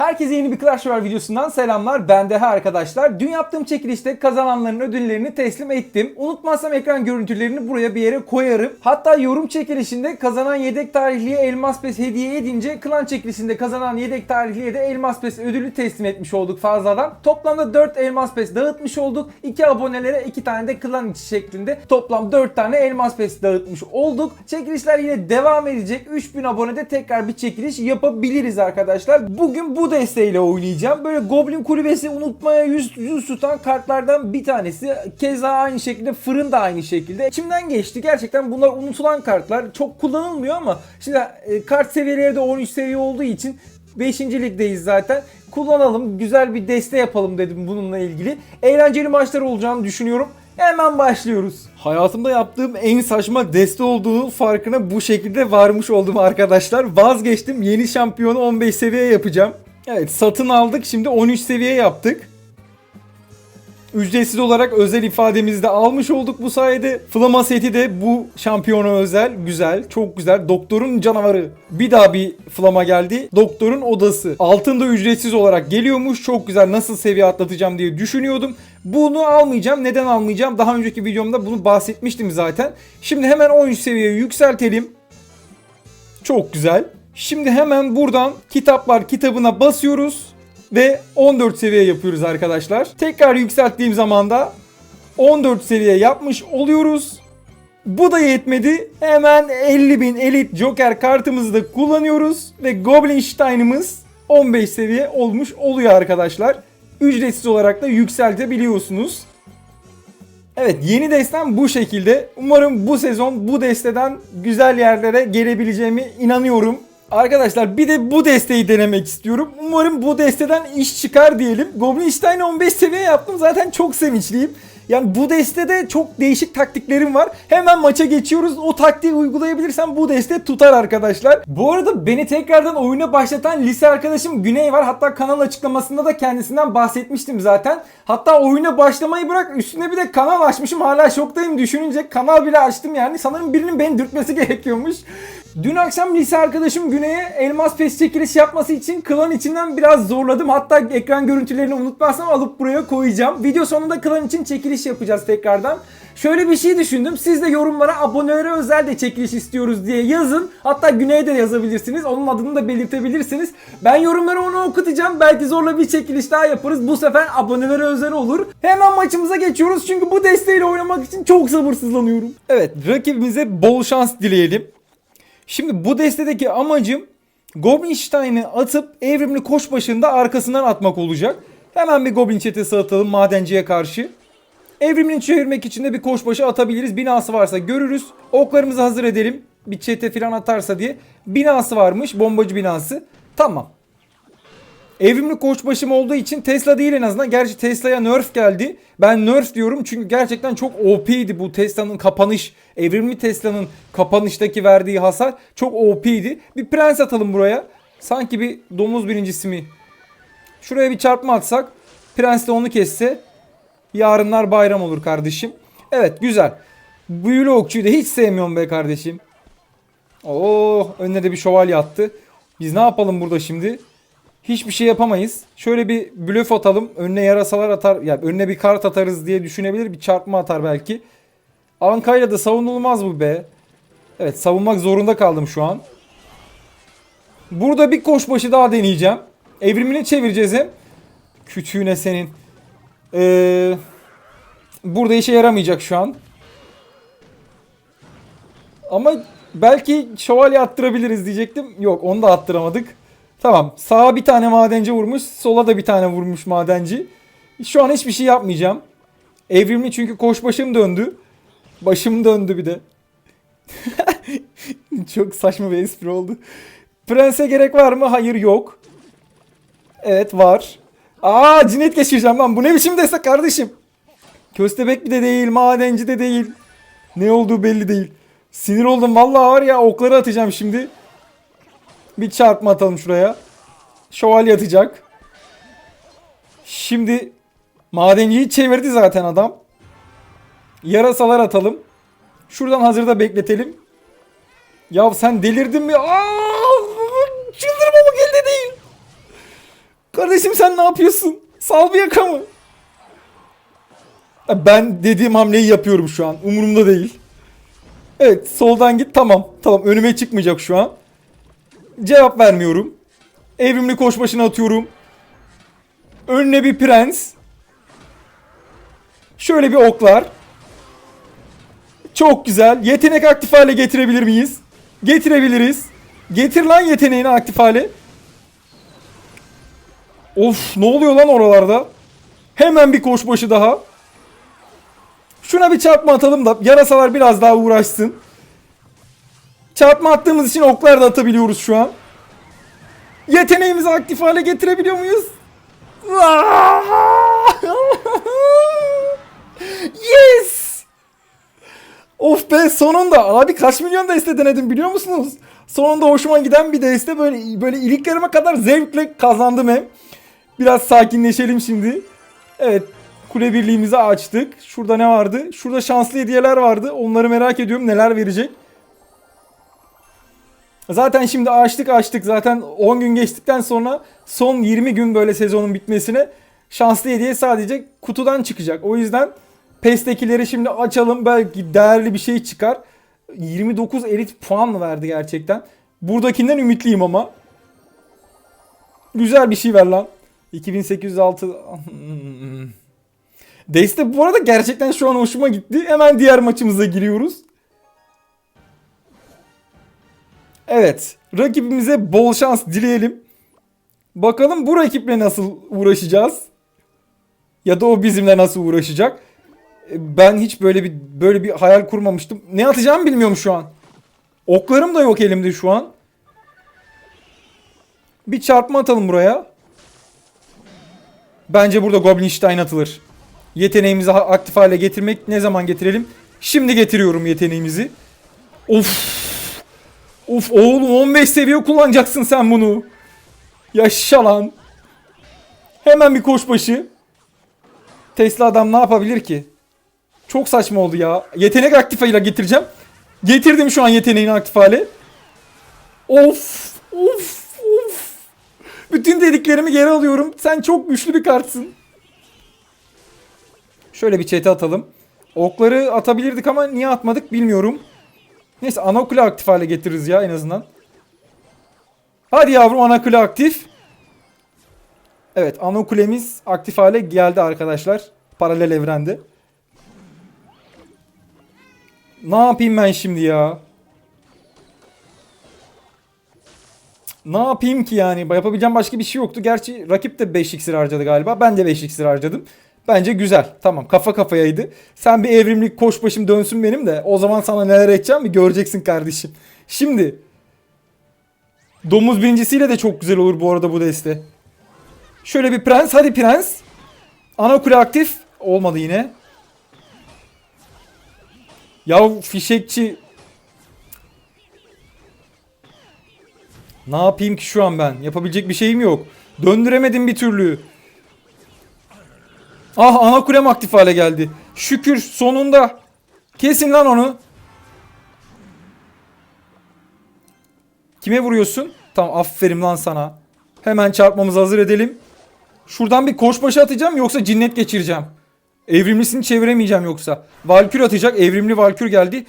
Herkese yeni bir Clash Royale videosundan selamlar. Ben Deha arkadaşlar. Dün yaptığım çekilişte kazananların ödüllerini teslim ettim. Unutmazsam ekran görüntülerini buraya bir yere koyarım. Hatta yorum çekilişinde kazanan yedek tarihliye Elmas Pes hediye edince klan çekilişinde kazanan yedek tarihliye de Elmas Pes ödülü teslim etmiş olduk fazladan. Toplamda 4 Elmas Pes dağıtmış olduk. 2 abonelere 2 tane de klan içi şeklinde toplam 4 tane Elmas Pes dağıtmış olduk. Çekilişler yine devam edecek. 3000 abonede tekrar bir çekiliş yapabiliriz arkadaşlar. Bugün bu desteğiyle oynayacağım. Böyle Goblin Kulübesi unutmaya yüz, yüz tutan kartlardan bir tanesi. Keza aynı şekilde fırın da aynı şekilde. İçimden geçti. Gerçekten bunlar unutulan kartlar. Çok kullanılmıyor ama şimdi e, kart seviyeleri de 13 seviye olduğu için 5. ligdeyiz zaten. Kullanalım, güzel bir deste yapalım dedim bununla ilgili. Eğlenceli maçlar olacağını düşünüyorum. Hemen başlıyoruz. Hayatımda yaptığım en saçma deste olduğu farkına bu şekilde varmış oldum arkadaşlar. Vazgeçtim. Yeni şampiyonu 15 seviye yapacağım. Evet satın aldık. Şimdi 13 seviye yaptık. Ücretsiz olarak özel ifademizi de almış olduk bu sayede. Flama seti de bu şampiyona özel. Güzel. Çok güzel. Doktorun canavarı. Bir daha bir flama geldi. Doktorun odası. Altında ücretsiz olarak geliyormuş. Çok güzel. Nasıl seviye atlatacağım diye düşünüyordum. Bunu almayacağım. Neden almayacağım? Daha önceki videomda bunu bahsetmiştim zaten. Şimdi hemen 13 seviyeye yükseltelim. Çok güzel. Şimdi hemen buradan kitaplar kitabına basıyoruz ve 14 seviye yapıyoruz arkadaşlar. Tekrar yükselttiğim zaman da 14 seviye yapmış oluyoruz. Bu da yetmedi. Hemen 50.000 Elite Joker kartımızı da kullanıyoruz ve Goblin Stein'ımız 15 seviye olmuş oluyor arkadaşlar. Ücretsiz olarak da yükseltebiliyorsunuz. Evet yeni destem bu şekilde. Umarım bu sezon bu desteden güzel yerlere gelebileceğimi inanıyorum. Arkadaşlar bir de bu desteği denemek istiyorum. Umarım bu desteden iş çıkar diyelim. Goblin Stein 15 seviye yaptım. Zaten çok sevinçliyim. Yani bu destede çok değişik taktiklerim var. Hemen maça geçiyoruz. O taktiği uygulayabilirsem bu deste tutar arkadaşlar. Bu arada beni tekrardan oyuna başlatan lise arkadaşım Güney var. Hatta kanal açıklamasında da kendisinden bahsetmiştim zaten. Hatta oyuna başlamayı bırak üstüne bir de kanal açmışım. Hala şoktayım düşününce kanal bile açtım yani. Sanırım birinin beni dürtmesi gerekiyormuş. Dün akşam lise arkadaşım Güney'e elmas pes çekiliş yapması için klan içinden biraz zorladım. Hatta ekran görüntülerini unutmazsam alıp buraya koyacağım. Video sonunda klan için çekiliş yapacağız tekrardan. Şöyle bir şey düşündüm. Siz de yorumlara abonelere özel de çekiliş istiyoruz diye yazın. Hatta Güney'e de yazabilirsiniz. Onun adını da belirtebilirsiniz. Ben yorumları onu okutacağım. Belki zorla bir çekiliş daha yaparız. Bu sefer abonelere özel olur. Hemen maçımıza geçiyoruz. Çünkü bu desteğiyle oynamak için çok sabırsızlanıyorum. Evet rakibimize bol şans dileyelim. Şimdi bu destedeki amacım Goblin Stein'i atıp evrimli koş başında arkasından atmak olacak. Hemen bir Goblin çetesi atalım madenciye karşı. Evrimini çevirmek için de bir koşbaşı atabiliriz. Binası varsa görürüz. Oklarımızı hazır edelim. Bir çete falan atarsa diye. Binası varmış. Bombacı binası. Tamam. Evrimli koçbaşım olduğu için Tesla değil en azından. Gerçi Tesla'ya nerf geldi. Ben nerf diyorum çünkü gerçekten çok OP'ydi bu Tesla'nın kapanış. Evrimli Tesla'nın kapanıştaki verdiği hasar çok OP'ydi. Bir prens atalım buraya. Sanki bir domuz birincisi mi? Şuraya bir çarpma atsak. Prens de onu kesse. Yarınlar bayram olur kardeşim. Evet güzel. Büyülü okçuyu da hiç sevmiyorum be kardeşim. Oo önüne de bir şövalye attı. Biz ne yapalım burada şimdi? Hiçbir şey yapamayız. Şöyle bir blöf atalım. Önüne yarasalar atar. Yani önüne bir kart atarız diye düşünebilir. Bir çarpma atar belki. Anka'yla da savunulmaz bu be. Evet savunmak zorunda kaldım şu an. Burada bir koşbaşı daha deneyeceğim. Evrimini çevireceğiz hem. Küçüğüne senin. Ee, burada işe yaramayacak şu an. Ama belki şövalye attırabiliriz diyecektim. Yok onu da attıramadık. Tamam sağa bir tane madenci vurmuş. Sola da bir tane vurmuş madenci. Şu an hiçbir şey yapmayacağım. Evrimli çünkü koş başım döndü. Başım döndü bir de. Çok saçma bir espri oldu. Prense gerek var mı? Hayır yok. Evet var. Aa cinnet geçireceğim ben. Bu ne biçim destek kardeşim? Köstebek bir de değil. Madenci de değil. Ne olduğu belli değil. Sinir oldum. Vallahi var ya okları atacağım şimdi. Bir çarpma atalım şuraya. Şövalye atacak. Şimdi madenciyi çevirdi zaten adam. Yarasalar atalım. Şuradan hazırda bekletelim. Ya sen delirdin mi? Aa, çıldırmamak elde değil. Kardeşim sen ne yapıyorsun? Sal bir yakamı. Ben dediğim hamleyi yapıyorum şu an. Umurumda değil. Evet soldan git tamam. Tamam önüme çıkmayacak şu an. Cevap vermiyorum. Evrimli koş başına atıyorum. Önüne bir prens. Şöyle bir oklar. Çok güzel. Yetenek aktif hale getirebilir miyiz? Getirebiliriz. Getir lan yeteneğini aktif hale. Of ne oluyor lan oralarda? Hemen bir koşbaşı daha. Şuna bir çarpma atalım da yarasalar biraz daha uğraşsın. Çarpma attığımız için oklar da atabiliyoruz şu an. Yeteneğimizi aktif hale getirebiliyor muyuz? yes! Of be sonunda abi kaç milyon deste denedim biliyor musunuz? Sonunda hoşuma giden bir deste böyle böyle iliklerime kadar zevkle kazandım hem. Biraz sakinleşelim şimdi. Evet kule birliğimizi açtık. Şurada ne vardı? Şurada şanslı hediyeler vardı. Onları merak ediyorum neler verecek. Zaten şimdi açtık açtık. Zaten 10 gün geçtikten sonra son 20 gün böyle sezonun bitmesine şanslı hediye sadece kutudan çıkacak. O yüzden PES'tekileri şimdi açalım. Belki değerli bir şey çıkar. 29 elit puan mı verdi gerçekten? Buradakinden ümitliyim ama. Güzel bir şey ver lan. 2806 Deste bu arada gerçekten şu an hoşuma gitti. Hemen diğer maçımıza giriyoruz. Evet. Rakibimize bol şans dileyelim. Bakalım bu rakiple nasıl uğraşacağız? Ya da o bizimle nasıl uğraşacak? E, Ben hiç böyle bir böyle bir hayal kurmamıştım. Ne atacağımı bilmiyorum şu an. Oklarım da yok elimde şu an. Bir çarpma atalım buraya. Bence burada Goblinstein atılır. Yeteneğimizi aktif hale getirmek ne zaman getirelim? Şimdi getiriyorum yeteneğimizi. Of. Of oğlum 15 seviye kullanacaksın sen bunu. Yaşa lan. Hemen bir koşbaşı. Tesla adam ne yapabilir ki? Çok saçma oldu ya. Yetenek aktif hale getireceğim. Getirdim şu an yeteneğini aktif hale. Of. Of. Of. Bütün dediklerimi geri alıyorum. Sen çok güçlü bir kartsın. Şöyle bir çete atalım. Okları atabilirdik ama niye atmadık bilmiyorum. Neyse anakule aktif hale getiririz ya en azından. Hadi yavrum anakule aktif. Evet anakulemiz aktif hale geldi arkadaşlar. Paralel evrende. Ne yapayım ben şimdi ya? Ne yapayım ki yani? Yapabileceğim başka bir şey yoktu. Gerçi rakip de 5 iksir harcadı galiba. Ben de 5 iksir harcadım. Bence güzel. Tamam kafa kafayaydı. Sen bir evrimlik koş başım dönsün benim de. O zaman sana neler edeceğim bir göreceksin kardeşim. Şimdi. Domuz birincisiyle de çok güzel olur bu arada bu deste. Şöyle bir prens. Hadi prens. Ana kule aktif. Olmadı yine. Ya fişekçi. Ne yapayım ki şu an ben? Yapabilecek bir şeyim yok. Döndüremedim bir türlü. Ah ana kulem aktif hale geldi. Şükür sonunda. Kesin lan onu. Kime vuruyorsun? Tamam aferin lan sana. Hemen çarpmamızı hazır edelim. Şuradan bir koşbaşı atacağım yoksa cinnet geçireceğim. Evrimlisini çeviremeyeceğim yoksa. Valkür atacak. Evrimli Valkür geldi.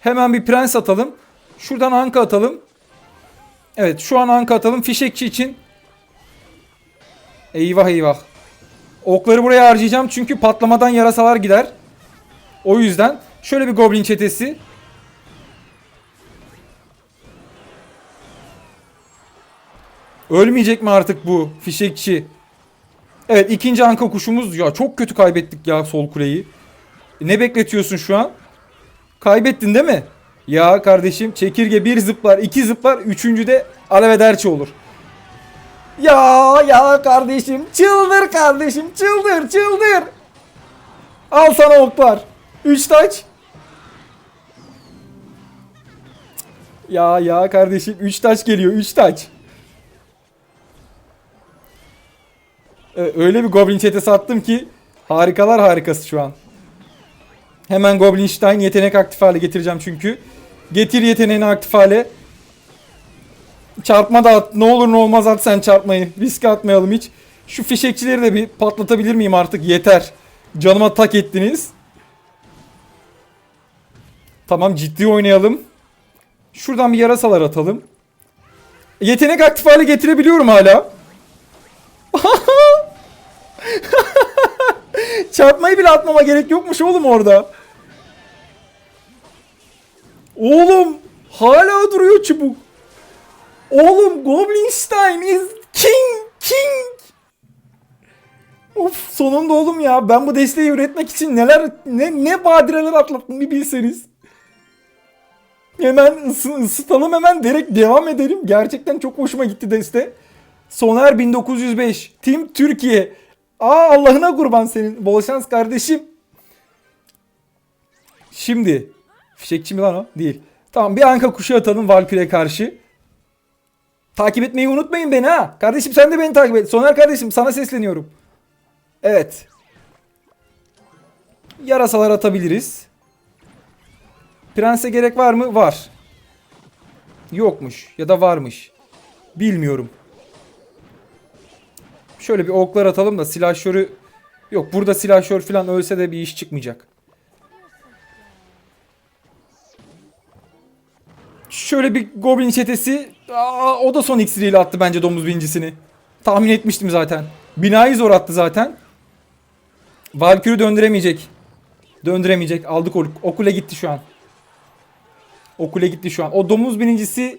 Hemen bir prens atalım. Şuradan anka atalım. Evet şu an anka atalım. Fişekçi için. Eyvah eyvah. Okları buraya harcayacağım çünkü patlamadan yarasalar gider. O yüzden şöyle bir goblin çetesi. Ölmeyecek mi artık bu fişekçi? Evet ikinci anka kuşumuz. Ya çok kötü kaybettik ya sol kuleyi. Ne bekletiyorsun şu an? Kaybettin değil mi? Ya kardeşim çekirge bir zıplar iki zıplar üçüncü de alevederçi olur. Ya ya kardeşim çıldır kardeşim çıldır çıldır. Al sana oklar. Üç taç. Ya ya kardeşim 3 taç geliyor 3 taç. Ee, öyle bir Goblin çetesi attım ki harikalar harikası şu an. Hemen Goblinstein yetenek aktif hale getireceğim çünkü. Getir yeteneğini aktif hale. Çarpma da at. Ne olur ne olmaz at sen çarpmayı. Riske atmayalım hiç. Şu fişekçileri de bir patlatabilir miyim artık? Yeter. Canıma tak ettiniz. Tamam ciddi oynayalım. Şuradan bir yarasalar atalım. Yetenek aktif hale getirebiliyorum hala. Çarpmayı bile atmama gerek yokmuş oğlum orada. Oğlum hala duruyor çubuk. Oğlum Goblinstein is king king. Of sonunda oğlum ya ben bu desteği üretmek için neler ne ne badireler atlattım bir bilseniz. Hemen ısı, ısıtalım hemen direkt devam edelim. Gerçekten çok hoşuma gitti deste. Soner 1905. Team Türkiye. Aa Allah'ına kurban senin. Bol şans kardeşim. Şimdi. Fişekçi mi lan o? Değil. Tamam bir anka kuşu atalım Valkyrie'ye karşı. Takip etmeyi unutmayın beni ha. Kardeşim sen de beni takip et. Soner kardeşim sana sesleniyorum. Evet. Yarasalar atabiliriz. Prense gerek var mı? Var. Yokmuş ya da varmış. Bilmiyorum. Şöyle bir oklar atalım da silahşörü yok burada silahşör falan ölse de bir iş çıkmayacak. Şöyle bir goblin çetesi Aa, o da son iksiriyle attı bence domuz bincisini. Tahmin etmiştim zaten. Binayı zor attı zaten. Valkür'ü döndüremeyecek. Döndüremeyecek. Aldık ok. Okule gitti şu an. Okule gitti şu an. O domuz birincisi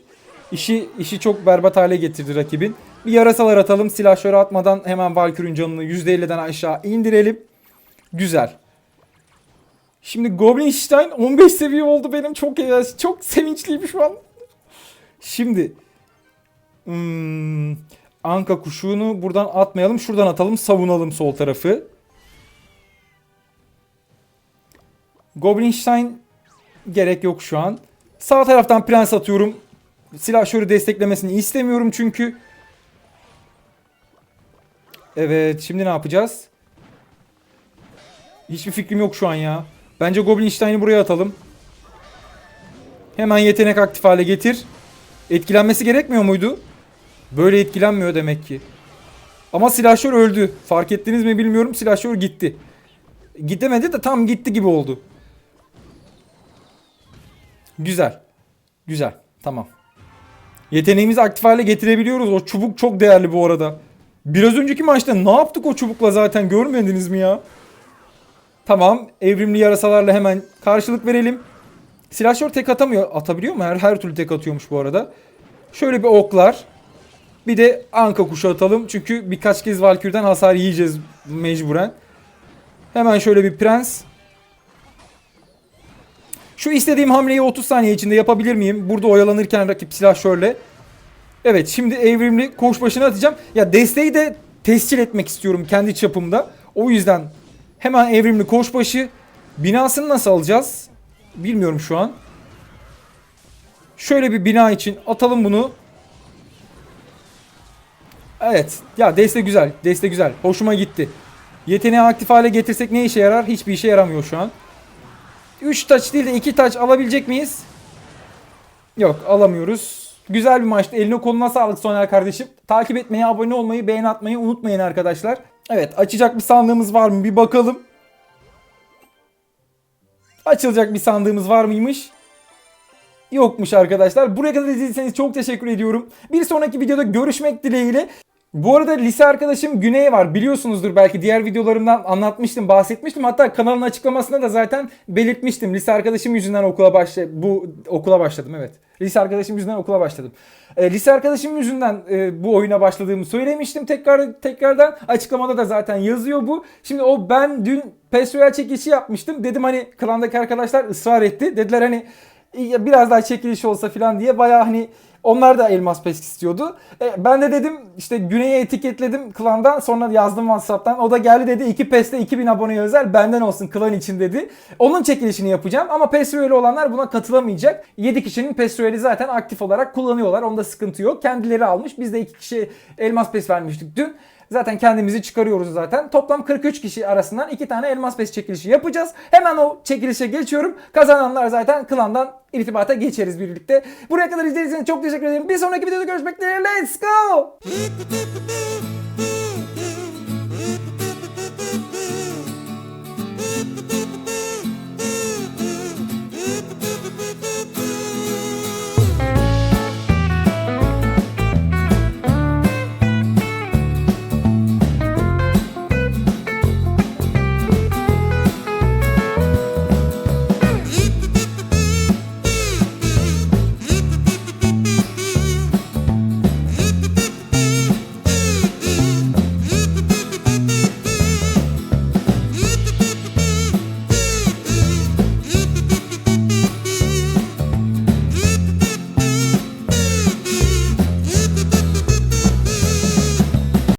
işi işi çok berbat hale getirdi rakibin. Bir yarasalar atalım. Silahşörü atmadan hemen Valkyrie'nin canını %50'den aşağı indirelim. Güzel. Şimdi Goblinstein 15 seviye oldu benim. Çok çok sevinçliyim şu an. Şimdi hmm, Anka kuşuğunu buradan atmayalım. Şuradan atalım. Savunalım sol tarafı. Goblinstein gerek yok şu an. Sağ taraftan prens atıyorum. Silahşörü desteklemesini istemiyorum çünkü. Evet şimdi ne yapacağız? Hiçbir fikrim yok şu an ya. Bence Goblinstein'i buraya atalım. Hemen yetenek aktif hale getir. Etkilenmesi gerekmiyor muydu? Böyle etkilenmiyor demek ki. Ama silahşör öldü. Fark ettiniz mi bilmiyorum. Silahşör gitti. Gidemedi de tam gitti gibi oldu. Güzel. Güzel. Tamam. Yeteneğimizi aktif hale getirebiliyoruz. O çubuk çok değerli bu arada. Biraz önceki maçta ne yaptık o çubukla zaten görmediniz mi ya? Tamam. Evrimli yarasalarla hemen karşılık verelim. Silahşör tek atamıyor. Atabiliyor mu? Her, her türlü tek atıyormuş bu arada. Şöyle bir oklar. Bir de anka kuşu atalım. Çünkü birkaç kez Valkyrie'den hasar yiyeceğiz mecburen. Hemen şöyle bir prens. Şu istediğim hamleyi 30 saniye içinde yapabilir miyim? Burada oyalanırken rakip silah şöyle. Evet şimdi evrimli koş başına atacağım. Ya desteği de tescil etmek istiyorum kendi çapımda. O yüzden hemen evrimli koşbaşı. Binasını nasıl alacağız? Bilmiyorum şu an. Şöyle bir bina için atalım bunu. Evet. Ya deste güzel. Deste güzel. Hoşuma gitti. Yeteneği aktif hale getirsek ne işe yarar? Hiçbir işe yaramıyor şu an. 3 taç değil de 2 taç alabilecek miyiz? Yok alamıyoruz. Güzel bir maçtı. Eline koluna sağlık Soner kardeşim. Takip etmeyi, abone olmayı, beğeni atmayı unutmayın arkadaşlar. Evet açacak bir sandığımız var mı bir bakalım. Açılacak bir sandığımız var mıymış? Yokmuş arkadaşlar. Buraya kadar izlediyseniz çok teşekkür ediyorum. Bir sonraki videoda görüşmek dileğiyle. Bu arada lise arkadaşım Güney var. Biliyorsunuzdur belki diğer videolarımdan anlatmıştım, bahsetmiştim. Hatta kanalın açıklamasında da zaten belirtmiştim. Lise arkadaşım yüzünden okula başladım. Bu okula başladım evet. Lise arkadaşım yüzünden okula başladım. E, lise arkadaşım yüzünden e, bu oyuna başladığımı söylemiştim. Tekrar tekrardan açıklamada da zaten yazıyor bu. Şimdi o ben dün PES Royal çekilişi yapmıştım. Dedim hani klandaki arkadaşlar ısrar etti. Dediler hani biraz daha çekiliş olsa falan diye bayağı hani onlar da elmas pesk istiyordu. E, ben de dedim işte Güney'e etiketledim klandan sonra yazdım Whatsapp'tan. O da geldi dedi 2 PES'te 2000 aboneye özel benden olsun klan için dedi. Onun çekilişini yapacağım ama PES üyeli olanlar buna katılamayacak. 7 kişinin PES üyeli zaten aktif olarak kullanıyorlar. Onda sıkıntı yok. Kendileri almış. Biz de 2 kişi elmas pes vermiştik dün. Zaten kendimizi çıkarıyoruz zaten. Toplam 43 kişi arasından 2 tane elmas pes çekilişi yapacağız. Hemen o çekilişe geçiyorum. Kazananlar zaten klandan irtibata geçeriz birlikte. Buraya kadar izlediğiniz için çok teşekkür ederim. Bir sonraki videoda görüşmek dileğiyle. Let's go!